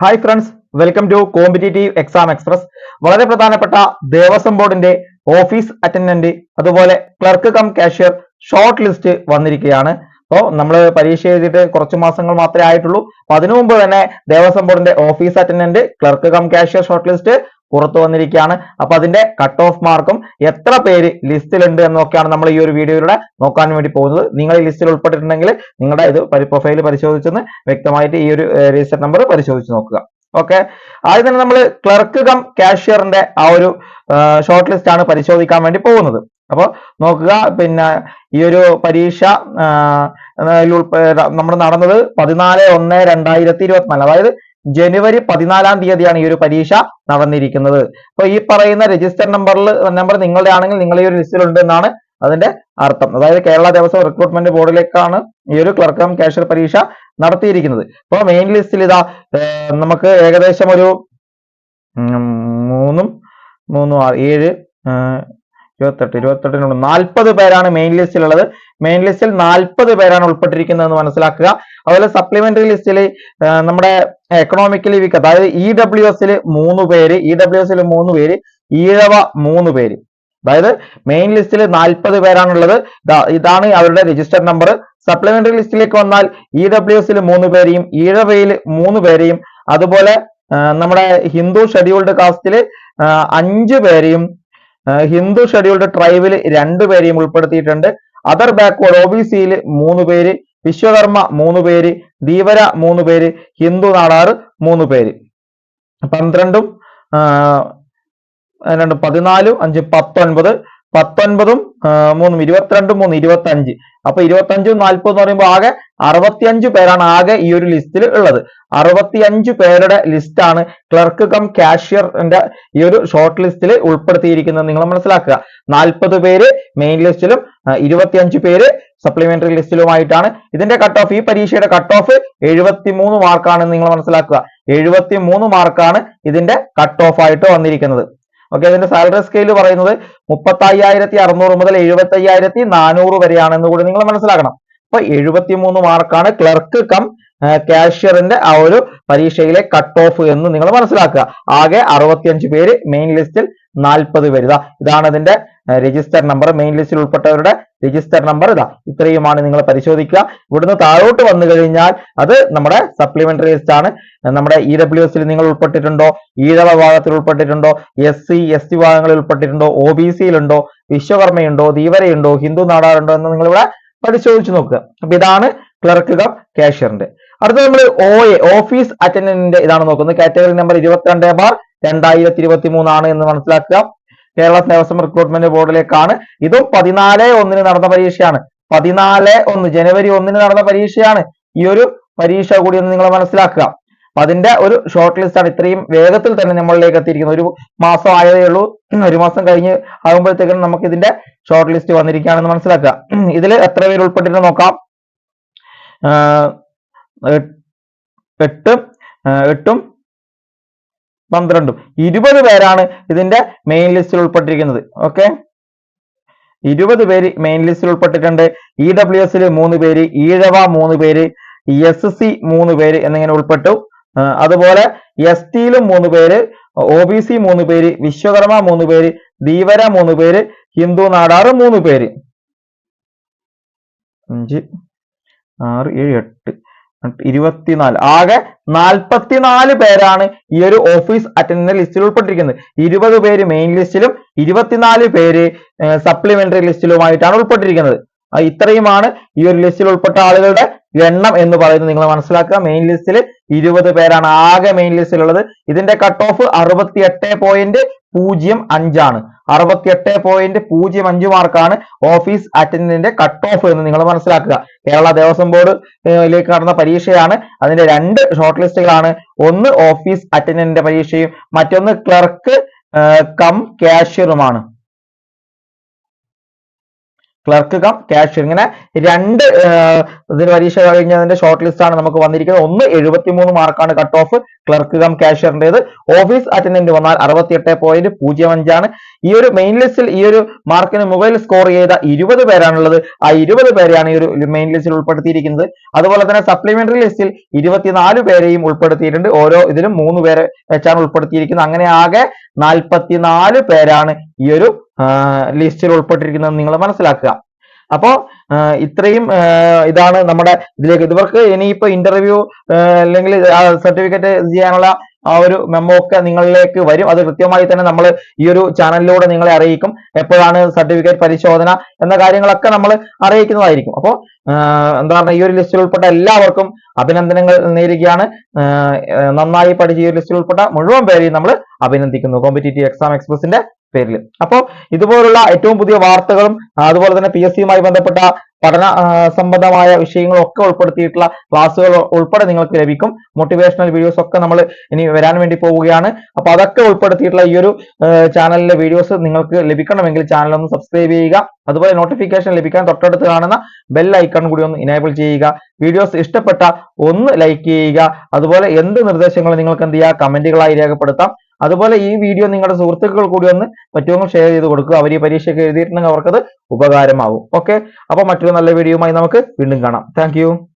Hi friends welcome to competitive exam express വളരെ പ്രധാനപ്പെട്ട ദേവസ്വം ബോർഡിന്റെ ഓഫീസ് അറ്റൻഡന്റ് അതുപോലെ clerk cum cashier short list വന്നിരിക്കുകയാണ്. അപ്പോൾ നമ്മൾ പരീക്ഷ എഴുതിയിട്ട് കുറച്ച് മാസങ്ങൾ മാത്രമേ ആയിട്ടുള്ളൂ. അപ്പൊ അതിനു മുമ്പ് തന്നെ ദേവസ്വം ബോർഡിന്റെ office attendant clerk cum cashier short list പുറത്തു വന്നിരിക്കുകയാണ്. അപ്പൊ അതിന്റെ കട്ട് ഓഫ് മാർക്കും എത്ര പേര് ലിസ്റ്റിലുണ്ട് എന്നൊക്കെയാണ് നമ്മൾ ഈ ഒരു വീഡിയോയിലൂടെ നോക്കാൻ വേണ്ടി പോകുന്നത്. നിങ്ങൾ ഈ ലിസ്റ്റിൽ ഉൾപ്പെട്ടിട്ടുണ്ടെങ്കിൽ നിങ്ങളുടെ ഇത് പ്രൊഫൈൽ പരിശോധിച്ചെന്ന് വ്യക്തമായിട്ട് ഈ ഒരു രജിസ്റ്റർ നമ്പർ പരിശോധിച്ച് നോക്കുക. ഓക്കെ ആദ്യം തന്നെ നമ്മൾ ക്ലർക്ക് കം കാഷ്യറിന്റെ ആ ഒരു ഷോർട്ട് ലിസ്റ്റ് ആണ് പരിശോധിക്കാൻ വേണ്ടി പോകുന്നത്. അപ്പോൾ നോക്കുക പിന്നെ ഈ ഒരു പരീക്ഷ നമ്മൾ നടന്നത് പതിനാല് ഒന്ന് രണ്ടായിരത്തി ഇരുപത്തിനാല്. അതായത് ജനുവരി പതിനാലാം തീയതിയാണ് ഈ ഒരു പരീക്ഷ നടന്നിരിക്കുന്നത്. അപ്പൊ ഈ പറയുന്ന രജിസ്റ്റർ നമ്പറിൽ നമ്പർ നിങ്ങളുടെ ആണെങ്കിൽ നിങ്ങൾ ഈ ഒരു ലിസ്റ്റിൽ ഉണ്ട് എന്നാണ് അതിന്റെ അർത്ഥം. അതായത് കേരള ദേവസ്വം റിക്രൂട്ട്മെന്റ് ബോർഡിലേക്കാണ് ഈ ഒരു ക്ലർക്ക് കം കാഷ്യർ പരീക്ഷ നടത്തിയിരിക്കുന്നത്. അപ്പോൾ മെയിൻ ലിസ്റ്റിൽ ഇതാ നമുക്ക് ഏകദേശം ഒരു മൂന്നും മൂന്നും ആറ് ഏഴ് ഇരുപത്തെട്ട് ഇരുപത്തെട്ടിനുള്ള നാൽപ്പത് പേരാണ് മെയിൻ ലിസ്റ്റിൽ ഉള്ളത്. മെയിൻ ലിസ്റ്റിൽ നാൽപ്പത് പേരാണ് ഉൾപ്പെട്ടിരിക്കുന്നതെന്ന് മനസ്സിലാക്കുക. അതുപോലെ സപ്ലിമെന്ററി ലിസ്റ്റിൽ നമ്മുടെ എക്കണോമിക്കലി വീക്ക് അതായത് ഇ ഡബ്ല്യു എസിൽ മൂന്ന് പേര് ഇ ഡബ്ല്യു എസിൽ മൂന്ന് പേര് ഈഴവ മൂന്ന് പേര്. അതായത് മെയിൻ ലിസ്റ്റിൽ നാൽപ്പത് പേരാണുള്ളത്. ഇതാണ് അവരുടെ രജിസ്റ്റർ നമ്പർ സപ്ലിമെന്ററി ലിസ്റ്റിലേക്ക് വന്നാൽ ഇ ഡബ്ല്യു എസിൽ മൂന്ന് പേരെയും ഈഴവയിൽ മൂന്ന് പേരെയും അതുപോലെ നമ്മുടെ ഹിന്ദു ഷെഡ്യൂൾഡ് കാസ്റ്റിൽ അഞ്ച് പേരെയും ഹിന്ദു ഷെഡ്യൂൾഡ് ട്രൈബിൽ രണ്ടു പേരെയും ഉൾപ്പെടുത്തിയിട്ടുണ്ട്. അതർ ബാക്ക്വേർഡ് ഒ ബി സിയിൽ മൂന്ന് പേര് വിശ്വകർമ്മ മൂന്ന് പേര് ധീവര മൂന്ന് പേര് ഹിന്ദു നാടാർ മൂന്ന് പേര്. പന്ത്രണ്ടും രണ്ട് പതിനാലും അഞ്ച് പത്തൊൻപത് പത്തൊൻപതും മൂന്നും ഇരുപത്തിരണ്ടും മൂന്ന് ഇരുപത്തി അഞ്ച് അപ്പൊ ഇരുപത്തി അഞ്ചും നാൽപ്പത് എന്ന് പറയുമ്പോൾ ആകെ അറുപത്തിയഞ്ച് പേരാണ് ആകെ ഈ ഒരു ലിസ്റ്റിൽ ഉള്ളത്. അറുപത്തിയഞ്ച് പേരുടെ ലിസ്റ്റാണ് ക്ലർക്ക് കം കാഷ്യറിന്റെ ഈ ഒരു ഷോർട്ട് ലിസ്റ്റിൽ ഉൾപ്പെടുത്തിയിരിക്കുന്നത്. നിങ്ങൾ മനസ്സിലാക്കുക. നാൽപ്പത് പേര് മെയിൻ ലിസ്റ്റിലും ഇരുപത്തിയഞ്ച് പേര് സപ്ലിമെന്ററി ലിസ്റ്റിലുമായിട്ടാണ് ഇതിന്റെ കട്ട് ഓഫ് ഈ പരീക്ഷയുടെ കട്ട് ഓഫ് എഴുപത്തി മൂന്ന് മാർക്കാണെന്ന് നിങ്ങൾ മനസ്സിലാക്കുക. എഴുപത്തി മൂന്ന് മാർക്കാണ് ഇതിന്റെ കട്ട് ഓഫ് ആയിട്ട് വന്നിരിക്കുന്നത്. ഓക്കെ അതിന്റെ സാലറി സ്കെയിൽ പറയുന്നത് മുപ്പത്തി അയ്യായിരത്തി അറുന്നൂറ് മുതൽ എഴുപത്തി അയ്യായിരത്തി നാനൂറ് വരെയാണെന്ന് കൂടി നിങ്ങൾ മനസ്സിലാക്കണം. അപ്പൊ എഴുപത്തി മൂന്ന് മാർക്കാണ് ക്ലർക്ക് കം കാഷ്യറിന്റെ ആ ഒരു പരീക്ഷയിലെ കട്ട് ഓഫ് എന്ന് നിങ്ങൾ മനസ്സിലാക്കുക. ആകെ അറുപത്തിയഞ്ച് പേര് മെയിൻ ലിസ്റ്റിൽ നാൽപ്പത് പേര്. ഇതാ ഇതാണ് അതിന്റെ രജിസ്റ്റർ നമ്പർ മെയിൻ ലിസ്റ്റിൽ ഉൾപ്പെട്ടവരുടെ രജിസ്റ്റർ നമ്പർ ഇതാ. ഇത്രയുമാണ് നിങ്ങൾ പരിശോധിക്കുക. ഇവിടുന്ന് താഴോട്ട് വന്നു കഴിഞ്ഞാൽ അത് നമ്മുടെ സപ്ലിമെന്ററി ലിസ്റ്റ് ആണ്. നമ്മുടെ ഇ ഡബ്ല്യു എസിൽ നിങ്ങൾ ഉൾപ്പെട്ടിട്ടുണ്ടോ? ഈഴവ വിഭാഗത്തിൽ ഉൾപ്പെട്ടിട്ടുണ്ടോ? എസ് സി എസ് ടി വിഭാഗങ്ങളിൽ ഉൾപ്പെട്ടിട്ടുണ്ടോ? ഒ ബി സിയിലുണ്ടോ വിശ്വകർമ്മയുണ്ടോ? ധീവരയുണ്ടോ? ഹിന്ദു നാടാറുണ്ടോ എന്ന് നിങ്ങൾ ഇവിടെ പരിശോധിച്ച് നോക്കുക. അപ്പൊ ഇതാണ് ക്ലർക്ക് കം കാഷ്യറിന്റെ അടുത്ത നമ്മൾ ഒ എ ഓഫീസ് അറ്റൻഡന്റിന്റെ ഇതാണ് നോക്കുന്നത്. കാറ്റഗറി നമ്പർ ഇരുപത്തിരണ്ട് ബാർ രണ്ടായിരത്തി ഇരുപത്തി മൂന്നാണ് എന്ന് മനസ്സിലാക്കുക. കേരള ദേവസ്വം റിക്രൂട്ട്മെന്റ് ബോർഡിലേക്കാണ്. ഇതും പതിനാല് ഒന്നിന് നടന്ന പരീക്ഷയാണ്. പതിനാല് ഒന്ന് ജനുവരി ഒന്നിന് നടന്ന പരീക്ഷയാണ്. ഈ ഒരു പരീക്ഷ കൂടി എന്ന് നിങ്ങൾ മനസ്സിലാക്കുക. അപ്പൊ അതിന്റെ ഒരു ഷോർട്ട് ലിസ്റ്റ് ആണ് ഇത്രയും വേഗത്തിൽ തന്നെ നമ്മളിലേക്ക് എത്തിയിരിക്കുന്നത്. ഒരു മാസം ആയതേ ഉള്ളൂ. ഒരു മാസം കഴിഞ്ഞ് ആകുമ്പോഴത്തേക്കും നമുക്ക് ഇതിന്റെ ഷോർട്ട് ലിസ്റ്റ് വന്നിരിക്കുകയാണെന്ന് മനസ്സിലാക്കുക. ഇതിൽ എത്ര പേര് ഉൾപ്പെട്ടിട്ട് നോക്കാം. എട്ട് എട്ടും പന്ത്രണ്ടും. ഇരുപത് പേരാണ് ഇതിന്റെ മെയിൻ ലിസ്റ്റിൽ ഉൾപ്പെട്ടിരിക്കുന്നത്. ഓക്കെ? ഇരുപത് പേര് മെയിൻ ലിസ്റ്റിൽ ഉൾപ്പെട്ടിട്ടുണ്ട്. ഇ ഡബ്ല്യു എസിൽ മൂന്ന് പേര് ഈഴവ മൂന്ന് പേര് എസ് സി മൂന്ന് പേര് എന്നിങ്ങനെ ഉൾപ്പെട്ടു. അതുപോലെ എസ് ടിയിലും മൂന്ന് പേര് ഒ ബി സി മൂന്ന് പേര് വിശ്വകർമ്മ മൂന്ന് പേര് ധീവര മൂന്ന് പേര് ഹിന്ദു നാടാർ മൂന്ന് പേര്. അഞ്ച് ആറ് ഏഴ് എട്ട് ഇരുപത്തിനാല്. ആകെ നാൽപ്പത്തിനാല് പേരാണ് ഈ ഒരു ഓഫീസ് അറ്റൻഡന്റ് ലിസ്റ്റിൽ ഉൾപ്പെട്ടിരിക്കുന്നത്. ഇരുപത് പേര് മെയിൻ ലിസ്റ്റിലും ഇരുപത്തിനാല് പേര് സപ്ലിമെന്ററി ലിസ്റ്റിലുമായിട്ടാണ് ഉൾപ്പെട്ടിരിക്കുന്നത്. ഇത്രയുമാണ് ഈ ഒരു ലിസ്റ്റിൽ ഉൾപ്പെട്ട ആളുകളുടെ എണ്ണം എന്ന് പറയുന്നത് നിങ്ങൾ മനസ്സിലാക്കുക. മെയിൻ ലിസ്റ്റിൽ ഇരുപത് പേരാണ് ആകെ മെയിൻ ലിസ്റ്റിലുള്ളത് ഇതിന്റെ കട്ട് ഓഫ് അറുപത്തി എട്ട് പോയിന്റ് പൂജ്യം അഞ്ചാണ്. അറുപത്തിയെട്ട് പോയിന്റ് പൂജ്യം അഞ്ച് മാർക്കാണ് ഓഫീസ് അറ്റൻഡന്റിന്റെ കട്ട് ഓഫ് എന്ന് നിങ്ങൾ മനസ്സിലാക്കുക. കേരള ദേവസ്വം ബോർഡിലേക്ക് നടന്ന പരീക്ഷയാണ്. അതിന്റെ രണ്ട് ഷോർട്ട് ലിസ്റ്റുകളാണ് ഒന്ന് ഓഫീസ് അറ്റൻഡന്റിന്റെ പരീക്ഷയും മറ്റൊന്ന് ക്ലർക്ക് കം കാഷ്യറുമാണ് ക്ലർക്ക് കം ക്യാഷ് ഇങ്ങനെ രണ്ട് ഇതിന് പരീക്ഷ കഴിഞ്ഞതിന്റെ ഷോർട്ട് ലിസ്റ്റ് ആണ് നമുക്ക് വന്നിരിക്കുന്നത്. ഒന്ന് എഴുപത്തിമൂന്ന് മാർക്കാണ് കട്ട് ഓഫ് ക്ലർക്ക് കം ക്യാഷ്യറിന്റേത് ഓഫീസ് അറ്റൻഡന്റ് വന്നാൽ അറുപത്തിയെട്ട് പോയിന്റ് പൂജ്യം അഞ്ചാണ് ഈ ഒരു മെയിൻ ലിസ്റ്റിൽ ഈ ഒരു മാർക്കിന് മുകളിൽ സ്കോർ ചെയ്ത ഇരുപത് പേരാണുള്ളത്. ആ ഇരുപത് പേരെയാണ് ഈ ഒരു മെയിൻ ലിസ്റ്റിൽ ഉൾപ്പെടുത്തിയിരിക്കുന്നത്. അതുപോലെ തന്നെ സപ്ലിമെന്ററി ലിസ്റ്റിൽ ഇരുപത്തിനാല് പേരെയും ഉൾപ്പെടുത്തിയിട്ടുണ്ട്. ഓരോ ഇതിലും മൂന്ന് പേരെ വെച്ചാണ് ഉൾപ്പെടുത്തിയിരിക്കുന്നത്. അങ്ങനെ ആകെ നാൽപ്പത്തിനാല് പേരാണ് ഈ ഒരു ലിസ്റ്റിൽ ഉൾപ്പെട്ടിരിക്കുന്നത് നിങ്ങൾ മനസ്സിലാക്കുക. അപ്പോ ഇത്രയും ഇതാണ് നമ്മുടെ ഇതിലേക്ക്. ഇവർക്ക് ഇനിയിപ്പോ ഇന്റർവ്യൂ അല്ലെങ്കിൽ സർട്ടിഫിക്കറ്റ് ചെയ്യാനുള്ള ആ ഒരു മെമ്മോ ഒക്കെ നിങ്ങളിലേക്ക് വരും. അത് കൃത്യമായി തന്നെ നമ്മൾ ഈ ഒരു ചാനലിലൂടെ നിങ്ങളെ അറിയിക്കും. എപ്പോഴാണ് സർട്ടിഫിക്കറ്റ് പരിശോധന എന്ന കാര്യങ്ങളൊക്കെ നമ്മൾ അറിയിക്കുന്നതായിരിക്കും. അപ്പോൾ എന്താ പറയുക ഈ ഒരു ലിസ്റ്റിൽ ഉൾപ്പെട്ട എല്ലാവർക്കും അഭിനന്ദനങ്ങൾ നേരുകയാണ്. നന്നായി പഠിച്ച ഈ ഒരു ലിസ്റ്റിൽ ഉൾപ്പെട്ട മുഴുവൻ പേരെയും നമ്മൾ അഭിനന്ദിക്കുന്നു. കോമ്പറ്റേറ്റീവ് എക്സാം എക്സ്പ്രസിന്റെ പേരിൽ അപ്പോൾ ഇതുപോലുള്ള ഏറ്റവും പുതിയ വാർത്തകളും അതുപോലെ തന്നെ പി എസ് സിയുമായി ബന്ധപ്പെട്ട പഠന സംബന്ധമായ വിഷയങ്ങളൊക്കെ ഉൾപ്പെടുത്തിയിട്ടുള്ള ക്ലാസ്സുകൾ ഉൾപ്പെടെ നിങ്ങൾക്ക് ലഭിക്കും. മോട്ടിവേഷണൽ വീഡിയോസ് ഒക്കെ നമ്മൾ ഇനി വരാൻ വേണ്ടി പോവുകയാണ്. അപ്പൊ അതൊക്കെ ഉൾപ്പെടുത്തിയിട്ടുള്ള ഈ ഒരു ചാനലിലെ വീഡിയോസ് നിങ്ങൾക്ക് ലഭിക്കണമെങ്കിൽ ചാനൽ ഒന്ന് സബ്സ്ക്രൈബ് ചെയ്യുക. അതുപോലെ നോട്ടിഫിക്കേഷൻ ലഭിക്കാൻ തൊട്ടടുത്ത് കാണുന്ന ബെൽ ഐക്കൺ കൂടി ഒന്ന് ഇനേബിൾ ചെയ്യുക. വീഡിയോസ് ഇഷ്ടപ്പെട്ട ഒന്ന് ലൈക്ക് ചെയ്യുക. അതുപോലെ എന്ത് നിർദ്ദേശങ്ങൾ നിങ്ങൾക്ക് എന്ത് ചെയ്യുക കമന്റുകളായി രേഖപ്പെടുത്താം. അതുപോലെ ഈ വീഡിയോ നിങ്ങളുടെ സുഹൃത്തുക്കൾ കൂടി ഒന്ന് പറ്റുമെങ്കിൽ ഷെയർ ചെയ്ത് കൊടുക്കുക. അവർ ഈ പരീക്ഷയ്ക്ക് എഴുതിയിട്ടുണ്ടെങ്കിൽ അവർക്കത് ഉപകാരമാകും ഓക്കെ അപ്പോൾ മറ്റൊരു നല്ല വീഡിയോയുമായി നമുക്ക് വീണ്ടും കാണാം. താങ്ക്